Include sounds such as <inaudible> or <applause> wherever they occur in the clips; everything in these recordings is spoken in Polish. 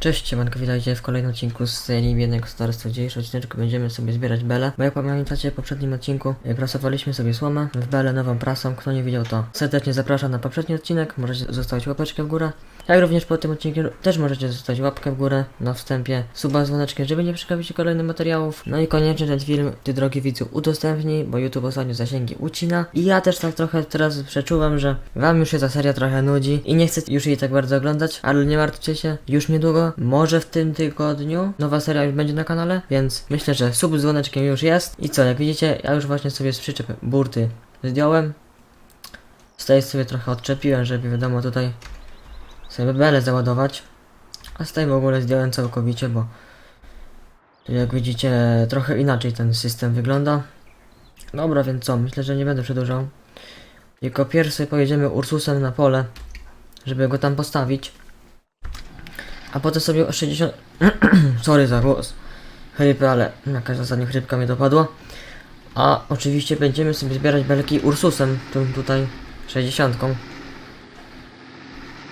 Cześć, siemanko, witajcie w kolejnym odcinku z serii Biedne Gospodarstwo. W dzisiejszym odcineczku będziemy sobie zbierać belę, bo jak pamiętacie w poprzednim odcinku e, prasowaliśmy sobie słomę w belę nową prasą. Kto nie widział to serdecznie zapraszam na poprzedni odcinek, możecie zostawić łapeczkę w górę. Jak również po tym odcinku też możecie zostawić łapkę w górę na wstępie, suba z dzwoneczkiem, żeby nie przegapić kolejnych materiałów. No i koniecznie ten film, ty drogi widzu, udostępnij, bo YouTube ostatnio zasięgi ucina. I ja też tak trochę teraz przeczuwam, że wam już się ta seria trochę nudzi i nie chcę już jej tak bardzo oglądać, ale nie martwcie się, już niedługo, może w tym tygodniu, nowa seria już będzie na kanale, więc myślę, że sub z dzwoneczkiem już jest. I co, jak widzicie, ja już właśnie sobie z przyczepy burty zdjąłem. Tej sobie trochę odczepiłem, żeby wiadomo tutaj sobie belę załadować. A z tej w ogóle zdjąłem całkowicie, bo jak widzicie trochę inaczej ten system wygląda. Dobra, więc co, myślę, że nie będę przedłużał. Tylko pierwszy pojedziemy Ursusem na pole, żeby go tam postawić. A potem sobie o 60... <clears throat> Sorry za głos. Chrypy, ale jakaś ostatnia chrypka mnie dopadła. A oczywiście będziemy sobie zbierać belki Ursusem, tym tutaj 60.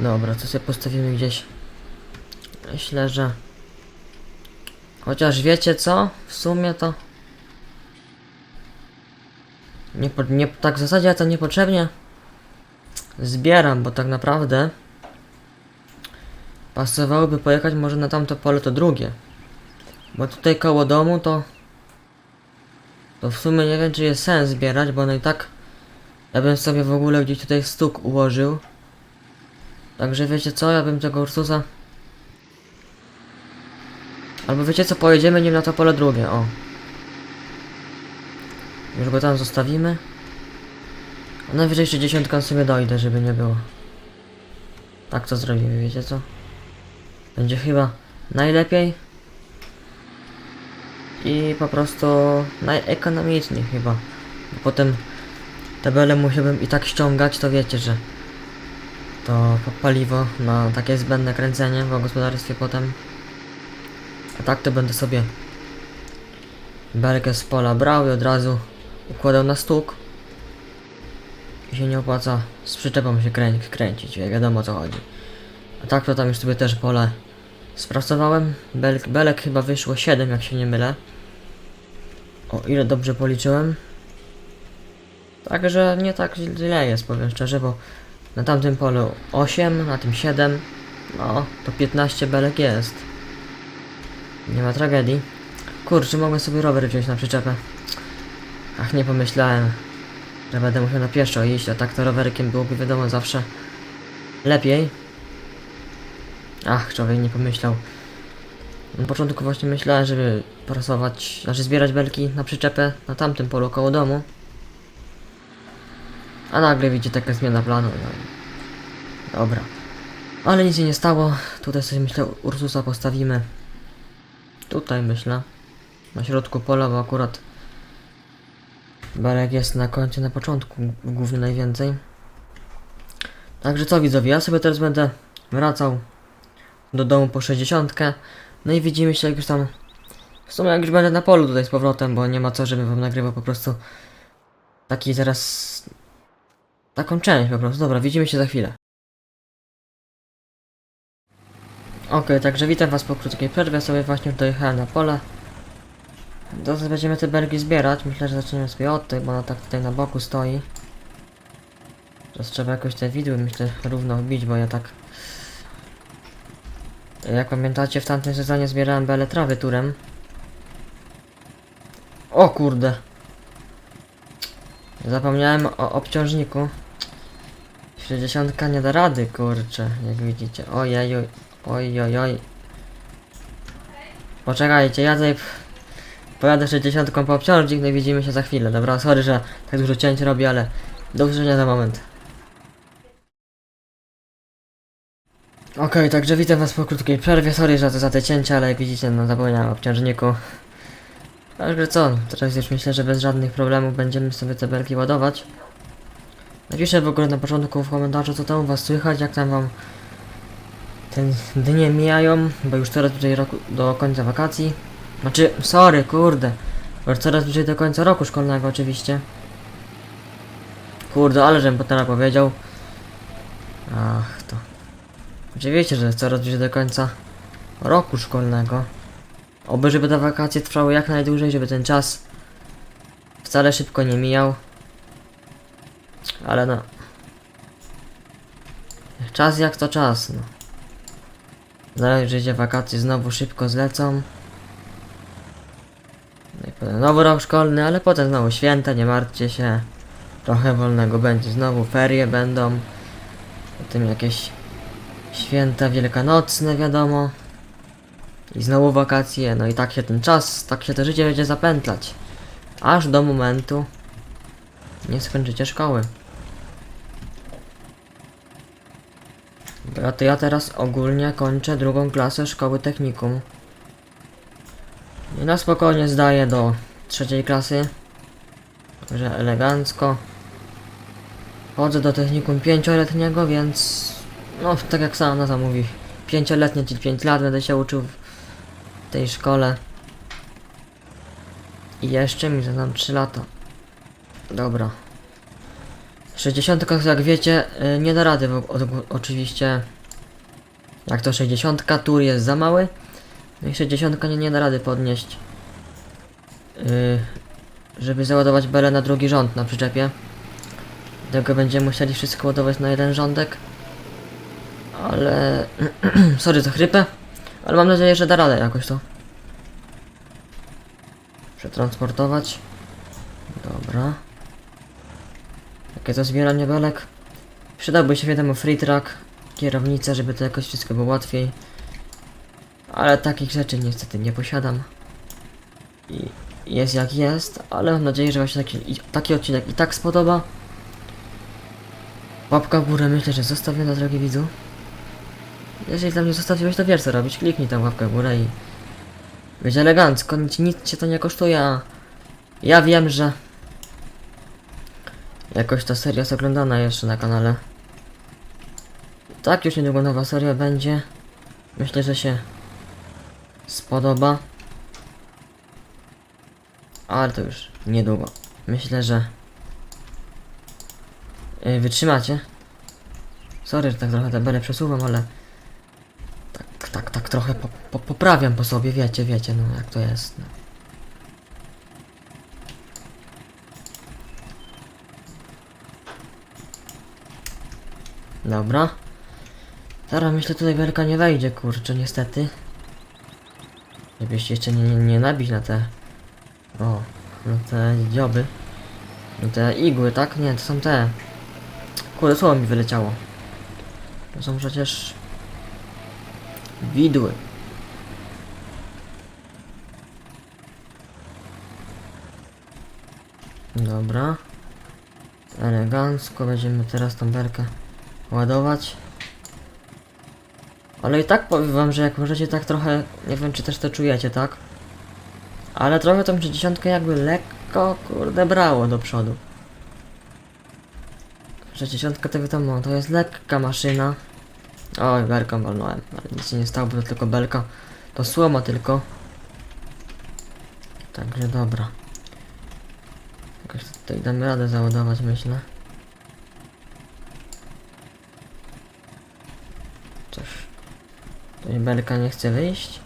Dobra, to sobie postawimy gdzieś. Myślę, że... Chociaż wiecie co? W sumie to... Nie, nie, tak w zasadzie ja to niepotrzebnie zbieram, bo tak naprawdę pasowałoby pojechać może na tamto pole to drugie. Bo tutaj koło domu to to w sumie nie wiem czy jest sens zbierać, bo no i tak ja bym sobie w ogóle gdzieś tutaj stuk ułożył. Także wiecie co, ja bym tego Ursusa Albo wiecie co, pojedziemy nim na to pole drugie, o. Już go tam zostawimy. A najwyżej 60 sobie dojdę, żeby nie było. Tak to zrobimy, wiecie co? Będzie chyba najlepiej. I po prostu najekonomiczniej chyba. Bo potem tabelę musiałbym i tak ściągać, to wiecie, że to pa- paliwo na takie zbędne kręcenie w gospodarstwie potem. A tak to będę sobie belkę z pola brał i od razu układał na stóg. I się nie opłaca z przyczepą się krę kręcić, wiadomo o co chodzi. Tak to tam już sobie też pole spracowałem. Belek, belek chyba wyszło 7 jak się nie mylę. O ile dobrze policzyłem. Także nie tak źle jest powiem szczerze, bo na tamtym polu 8, na tym 7. No, to 15 belek jest. Nie ma tragedii. Kurczę, mogłem sobie rower wziąć na przyczepę. Ach, nie pomyślałem, że będę musiał na pieszo iść, a tak to rowerkiem byłoby wiadomo zawsze lepiej. Ach, człowiek nie pomyślał. Na początku właśnie myślałem, żeby prasować, znaczy zbierać belki na przyczepę na tamtym polu koło domu. A nagle widzi taka zmiana planu. No. Dobra. Ale nic się nie stało. Tutaj sobie myślę Ursusa postawimy. Tutaj myślę. Na środku pola, bo akurat Belek jest na końcu, na początku głównie najwięcej. Także co widzowie, ja sobie teraz będę wracał do domu po 60. No i widzimy się jak już tam w sumie jak już będę na polu tutaj z powrotem, bo nie ma co, żebym wam nagrywał po prostu taki zaraz taką część po prostu. Dobra, widzimy się za chwilę. Okej, także witam was po krótkiej przerwie, sobie właśnie już dojechałem na pole. Teraz będziemy te belgi zbierać, myślę, że zaczniemy sobie od tych, bo ona tak tutaj na boku stoi. Teraz trzeba jakoś te widły, myślę, równo wbić, bo ja tak... Jak pamiętacie, w tamtym sezonie zbierałem bele trawy turem. O kurde! Zapomniałem o obciążniku. 60 nie da rady, kurczę, jak widzicie. Ojej, oj, oj, oj. Poczekajcie, ja tutaj pojadę 60 po obciążnik, no i widzimy się za chwilę, dobra? Sorry, że tak dużo cięć robię, ale do usłyszenia za moment. Okej, także witam was po krótkiej przerwie, sorry to za te cięcia, ale jak widzicie, no zapomniałem o obciążniku. Także co, teraz już myślę, że bez żadnych problemów będziemy sobie te belki ładować. Napiszę w ogóle na początku w komentarzu, co tam u was słychać, jak tam wam ten dnie mijają, bo już coraz bliżej roku, do końca wakacji. Znaczy, sorry, kurde, bo już coraz bliżej do końca roku szkolnego oczywiście. Kurde, ale żebym potem powiedział. Oczywiście, że coraz bliżej do końca roku szkolnego. Oby, żeby te wakacje trwały jak najdłużej, żeby ten czas wcale szybko nie mijał. Ale no. Czas jak to czas, no. Zależy, że wakacje znowu szybko zlecą. No i potem nowy rok szkolny, ale potem znowu święta, nie martwcie się. Trochę wolnego będzie, znowu ferie będą. Potem jakieś święta wielkanocne, wiadomo. I znowu wakacje, no i tak się ten czas, tak się to życie będzie zapętlać. Aż do momentu nie skończycie szkoły. Dobra, to ja teraz ogólnie kończę drugą klasę szkoły technikum. I na spokojnie zdaję do trzeciej klasy. Także elegancko. Chodzę do technikum pięcioletniego, więc no tak jak sama nazwa mówi, pięcioletnie czyli 5 lat będę się uczył w tej szkole. I jeszcze mi zadam 3 lata. Dobra. 60 jak wiecie, y, nie da rady, bo oczywiście jak to 60 tur jest za mały, no i 60 nie, nie da rady podnieść. y, żeby załadować belę na drugi rząd na przyczepie. Dlatego będziemy musieli wszystko ładować na jeden rządek. Ale... <clears throat> Sorry za chrypę. Ale mam nadzieję, że da radę jakoś to. Przetransportować. Dobra. Jakie to zbieranie belek? Przydałby się wiadomo free track, kierownica, żeby to jakoś wszystko było łatwiej. Ale takich rzeczy niestety nie posiadam. I jest jak jest, ale mam nadzieję, że właśnie taki, taki odcinek i tak spodoba. Łapka w górę myślę, że zostawiona, drogi widzu. Jeżeli tam nie zostawiłeś, to wiesz co robić. Kliknij tam łapkę w górę i... Będzie elegancko, nic, nic cię to nie kosztuje, a... Ja wiem, że... Jakoś ta seria jest oglądana jeszcze na kanale. Tak, już niedługo nowa seria będzie. Myślę, że się... Spodoba. Ale to już niedługo. Myślę, że... Yy, wytrzymacie. Sorry, że tak trochę te bele przesuwam, ale... Tak, tak, trochę po, po, poprawiam po sobie, wiecie, wiecie, no jak to jest. No. Dobra. Teraz myślę tutaj belka nie wejdzie, kurczę, niestety. Żebyście jeszcze nie, nie, nie nabić na te... O, na te dzioby. Na te igły, tak? Nie, to są te... Kurde, słowo mi wyleciało. To są przecież... Widły. Dobra. Elegancko będziemy teraz tą belkę ładować. Ale i tak powiem wam, że jak możecie tak trochę, nie wiem czy też to czujecie, tak? Ale trochę tą 60 jakby lekko, kurde, brało do przodu. 60 to wiadomo, to jest lekka maszyna. Oj, belką walnąłem, ale nic się nie stało, bo to tylko belka. To słoma tylko. Także dobra. Jakoś tutaj damy radę załadować, myślę. Coś. Tutaj belka nie chce wyjść.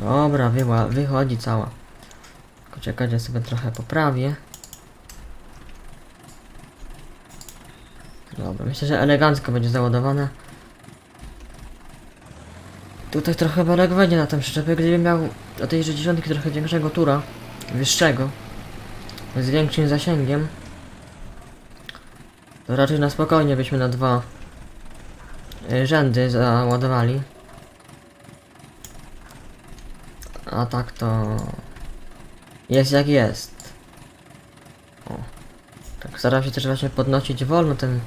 Dobra, wyła, wychodzi cała. Tylko czekać, ja sobie trochę poprawię. Dobra, myślę, że elegancko będzie załadowane. Tutaj trochę belek wejdzie na tę przyczepę, gdybym miał do tej 60 trochę większego tura, wyższego, z większym zasięgiem, to raczej na spokojnie byśmy na dwa y, rzędy załadowali. A tak to jest jak jest. O. Tak staram się też właśnie podnosić wolno ten,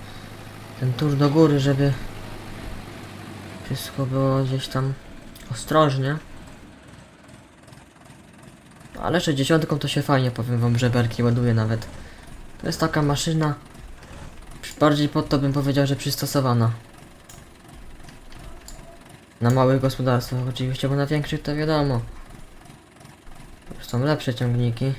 ten tur do góry, żeby wszystko było gdzieś tam ostrożnie. Ale 60 to się fajnie, powiem wam, że berki ładuje nawet. To jest taka maszyna, bardziej pod to bym powiedział, że przystosowana. Na małych gospodarstwach oczywiście, bo na większych to wiadomo. Są lepsze ciągniki.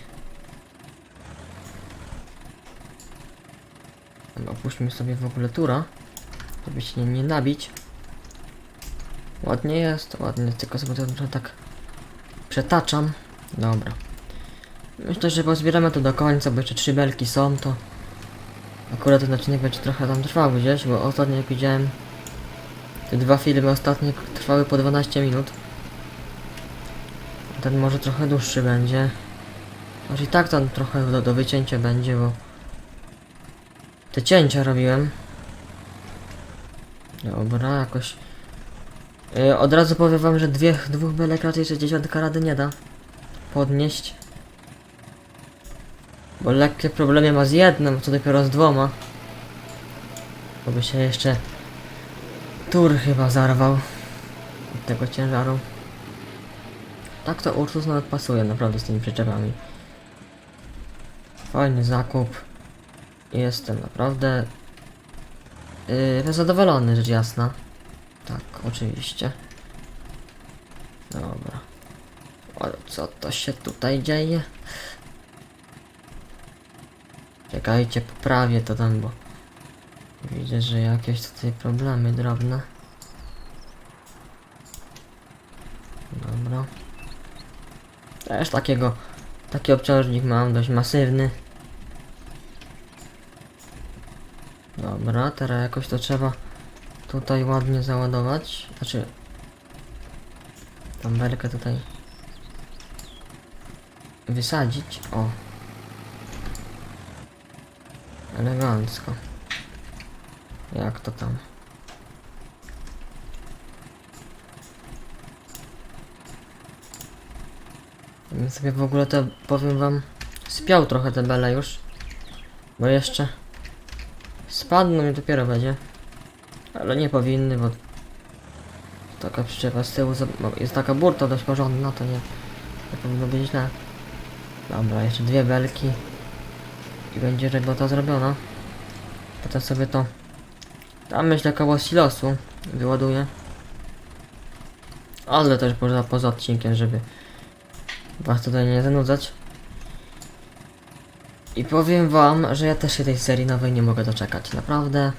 Opuśćmy sobie w ogóle tura, żeby się nie, nabić. Ładnie jest, ładnie, tylko sobie to trochę tak przetaczam. Dobra. Myślę, że pozbieramy to do końca, bo jeszcze trzy belki są, to akurat ten odcinek będzie trochę tam trwał gdzieś, bo ostatnio jak widziałem te dwa filmy ostatnie trwały po 12 minut. Ten może trochę dłuższy będzie. Może i tak tam trochę do, do wycięcia będzie, bo te cięcia robiłem. Dobra, jakoś. Yy, od razu powiem wam, że dwie, dwóch belek raczej 60 rady nie da podnieść. Bo lekkie problemy ma z jedną, co dopiero z dwoma. Bo by się jeszcze tur chyba zarwał od tego ciężaru. Tak to Ursus nawet pasuje naprawdę z tymi przyczepami. Fajny zakup. Jestem naprawdę yy, zadowolony, rzecz jasna. Tak, oczywiście. Dobra. Ale co to się tutaj dzieje? Czekajcie, poprawię to tam, bo widzę, że jakieś tutaj problemy drobne. Dobra. Też takiego, taki obciążnik mam, dość masywny. Dobra, teraz jakoś to trzeba tutaj ładnie załadować. Znaczy, tą belkę tutaj wysadzić. O. Elegancko. Jak to tam? Ja sobie w ogóle to powiem wam spiał trochę te bele już. Bo jeszcze spadną i dopiero będzie. Ale nie powinny, bo taka przyczepa z tyłu no, jest taka burta dość porządna, to nie, nie powinno być źle. Dobra, jeszcze dwie belki i będzie robota zrobiona. Potem sobie to tam myślę koło silosu wyładuję. Ale też poza, poza odcinkiem, żeby was tutaj nie zanudzać. I powiem wam, że ja też się tej serii nowej nie mogę doczekać. Naprawdę.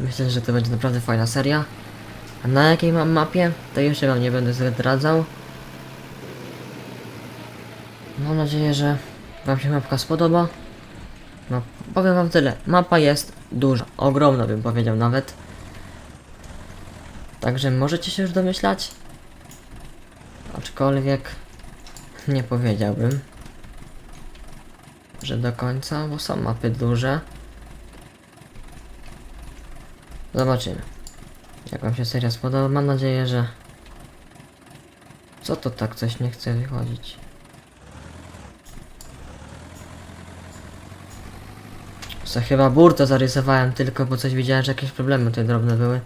Myślę, że to będzie naprawdę fajna seria. A na jakiej mam mapie, to jeszcze wam nie będę zdradzał. Mam nadzieję, że wam się mapka spodoba. No, powiem wam tyle. Mapa jest duża, ogromna bym powiedział nawet. Także możecie się już domyślać. Aczkolwiek nie powiedziałbym, że do końca, bo są mapy duże. Zobaczymy. Jak wam się seria spodoba. Mam nadzieję, że... Co to tak coś nie chce wychodzić? Co chyba burtę zarysowałem tylko, bo coś widziałem, że jakieś problemy tutaj drobne były.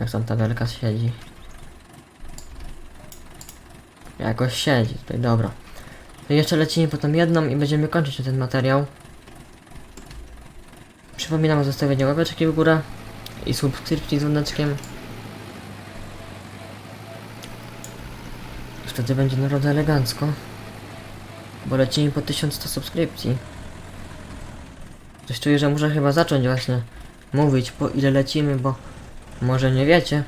Jak tam tabelka siedzi. Jakoś siedzi tutaj, dobra. Jeszcze lecimy po tą jedną i będziemy kończyć ten materiał. Przypominam o zostawieniu łapeczki w górę i subskrypcji z dzwoneczkiem. Wtedy będzie naprawdę elegancko. Bo lecimy po 1100 subskrypcji. Coś czuję, że muszę chyba zacząć właśnie mówić po ile lecimy, bo może nie wiecie,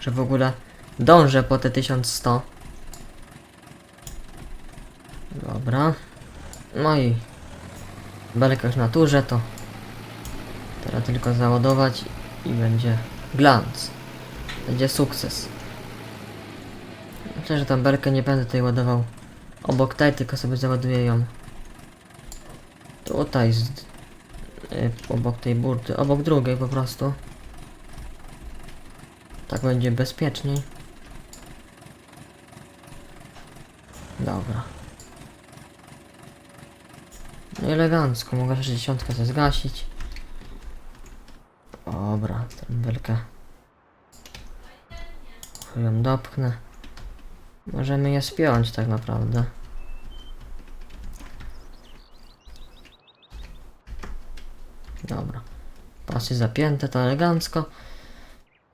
że w ogóle dążę po te 1100. Dobra. No i belka już na turze to teraz tylko załadować i będzie glans. Będzie sukces. Myślę, że tą belkę nie będę tutaj ładował obok tej, tylko sobie załaduję ją tutaj z, y, obok tej burty, obok drugiej po prostu. Tak będzie bezpieczniej. Dobra. No i elegancko, mogę 60 sobie zgasić. Dobra, tę belkę. ją dopchnę. Możemy je spiąć tak naprawdę. Dobra. Pasy zapięte, to elegancko.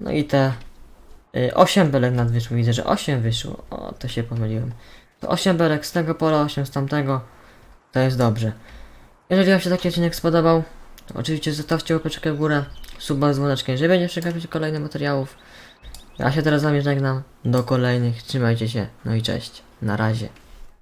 No i te y, 8 belek nad wyszło. Widzę, że 8 wyszło. O, to się pomyliłem. To 8 belek z tego pola, 8 z tamtego. To jest dobrze. Jeżeli Wam się taki odcinek spodobał, to oczywiście zostawcie łapeczkę w górę, suba z dzwoneczkiem, żeby nie przegapić kolejnych materiałów. Ja się teraz z wami żegnam. Do kolejnych. Trzymajcie się. No i cześć. Na razie.